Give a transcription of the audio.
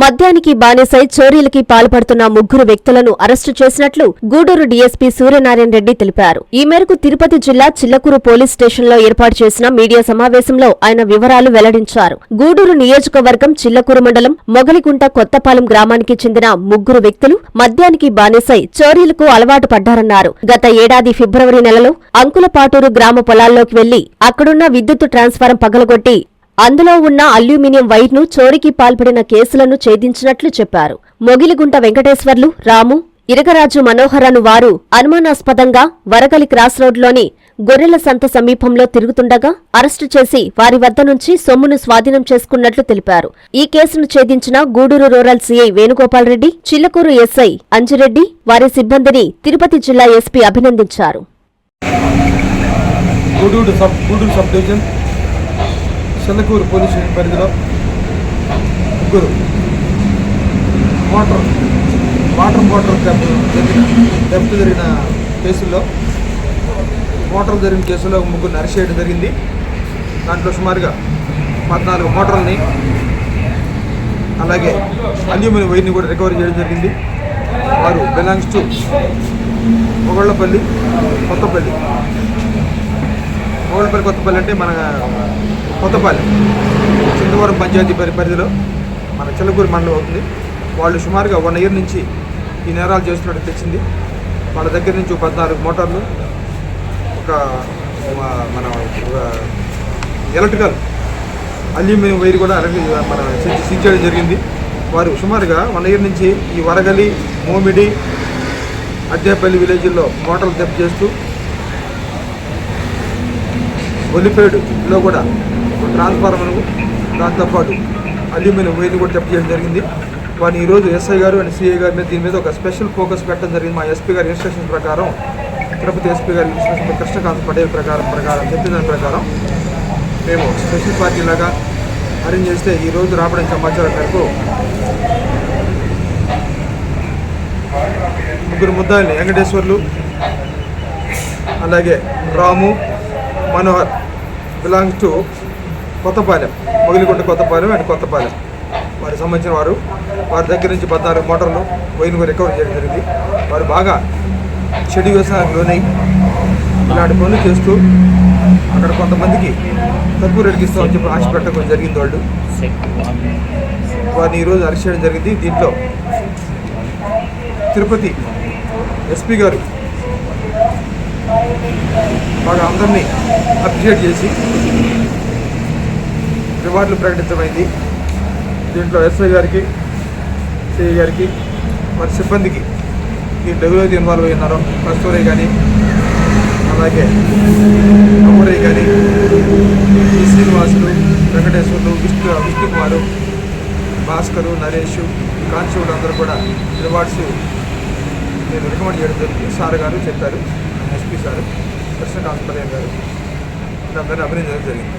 మద్యానికి బానిసై చోరీలకి పాల్పడుతున్న ముగ్గురు వ్యక్తులను అరెస్టు చేసినట్లు గూడూరు డీఎస్పీ సూర్యనారాయణ రెడ్డి తెలిపారు. ఈ మేరకు తిరుపతి జిల్లా చిల్లకూరు పోలీస్ స్టేషన్లో ఏర్పాటు చేసిన మీడియా సమావేశంలో ఆయన వివరాలు వెల్లడించారు. గూడూరు నియోజకవర్గం చిల్లకూరు మండలం మొగలిగుంట కొత్తపాలెం గ్రామానికి చెందిన ముగ్గురు వ్యక్తులు మద్యానికి బానిసై చోరీలకు అలవాటు పడ్డారన్నారు. గత ఏడాది ఫిబ్రవరి నెలలో అంకులపాటూరు గ్రామ పొలాల్లోకి వెళ్ళి అక్కడున్న విద్యుత్ ట్రాన్స్ఫారం పగలగొట్టి అందులో ఉన్న అల్యూమినియం వైర్ను చోరీకి పాల్పడిన కేసులను ఛేదించినట్లు చెప్పారు. మొగిలిగుంట వెంకటేశ్వర్లు రాము ఇరగరాజు మనోహరను వారు అనుమానాస్పదంగా వరగలి క్రాస్ రోడ్లోని గొర్రెల సంత సమీపంలో తిరుగుతుండగా అరెస్టు చేసి వారి వద్ద నుంచి సొమ్మును స్వాధీనం చేసుకున్నట్లు తెలిపారు. ఈ కేసును ఛేదించిన Gudur rural CI Venugopal Reddy Chillakur SI Anjireddy వారి సిబ్బందిని తిరుపతి జిల్లా ఎస్పీ అభినందించారు Gudur sub Gudur sub division Chillakur police station పరిధిలో ముగ్గురు. వాటర్ వాటర్ మోటార్ దెబ్బ జరిగిన దెబ్బ జరిగిన కేసుల్లో మోటార్ జరిగిన కేసులో ముగ్గురు అరెస్ట్ చేయడం జరిగింది. దాంట్లో సుమారుగా పద్నాలుగు మోటార్ని అలాగే అల్యూమినియం వైర్ని కూడా రికవరీ చేయడం జరిగింది. వారు బిలాంగ్స్ టు మొగళ్ళపల్లి కొత్తపల్లి. మొగళ్ళపల్లి కొత్తపల్లి అంటే మన కొత్తపల్లి. చింతవరం పంచాయతీ పరి పరిధిలో మన చిల్లకూరు మండలం అవుతుంది. వాళ్ళు సుమారుగా వన్ ఇయర్ నుంచి ఈ నేరాలు చేస్తున్నట్టు తెచ్చింది వాళ్ళ దగ్గర నుంచి పద్నాలుగు మోటార్లు ఒక మన ఎలక్ట్రికల్ అల్యూమినియం వైర్ కూడా మన సీజ్ చేయడం జరిగింది. వారు సుమారుగా వన్ ఇయర్ నుంచి ఈ వరగలి మోమిడి అద్దేపల్లి విలేజ్లో మోటార్లు దెబ్బ చేస్తూ ఒలిపేడులో కూడా ట్రాన్స్ఫార్మర్ను దాంతోపాటు అల్యూమినియం వేలు కూడా జప్తు చేయడం జరిగింది. వారిని ఈరోజు ఎస్ఐ గారు అండ్ సిఐ గారి మీద దీని మీద ఒక స్పెషల్ ఫోకస్ పెట్టడం జరిగింది. మా ఎస్పీ గారి ఇన్స్ట్రక్షన్స్ ప్రకారం తిరుపతి ఎస్పీ గారి ఇన్స్ట్రక్షన్ కృష్ణకాంత్ పటేల్ ప్రకారం ప్రకారం చెప్పిన దాని ప్రకారం మేము స్పెషల్ పార్టీ లాగా అరేంజ్ చేస్తే ఈరోజు రోజు రాబడిన సమాచారం మేరకు ముగ్గురు ముద్దాయిని వెంకటేశ్వర్లు అలాగే Ramu Manohar belongs to Kothapalem Mogiligunta Kothapalem and Kothapalem. వారికి సంబంధించిన వారు వారి దగ్గర నుంచి పద్నాలుగు మోటార్లు పోయిన రికవరీ చేయడం జరిగింది. వారు బాగా చెడు వ్యవసాయానికి లోనై ఇలాంటి పనులు చేస్తూ అక్కడ కొంతమందికి తక్కువ రేటుకి ఇస్తామని చెప్పి ఆశ పెట్టడం జరిగింది వాళ్ళు. వారిని ఈరోజు అరెస్ట్ చేయడం జరిగింది. దీంట్లో తిరుపతి ఎస్పీ గారు బాగా అందరినీ అప్రిషియేట్ చేసి రివార్డులు ప్రకటించమైంది దీంట్లో ఎస్ఐ గారికి సిఐ గారికి మరి సిబ్బందికి ఈ డబ్ల్యూఐ ఇన్వాల్వ్ అయి కస్తూరి కానీ అలాగే అమరయ్య కానీ ఈ శ్రీనివాసులు వెంకటేశ్వర్లు విష్ణు విష్ణుకుమారు భాస్కరు నరేష్ కానిస్టేబుల్ అందరూ కూడా రివార్డ్స్ నేను రికమెండ్ చేయడం జరిగింది. సార్ గారు చెప్పారు ఎస్పీ సారు కృష్ణకాంత్ పటేల్ గారు అందరినీ అభినందించడం జరిగింది.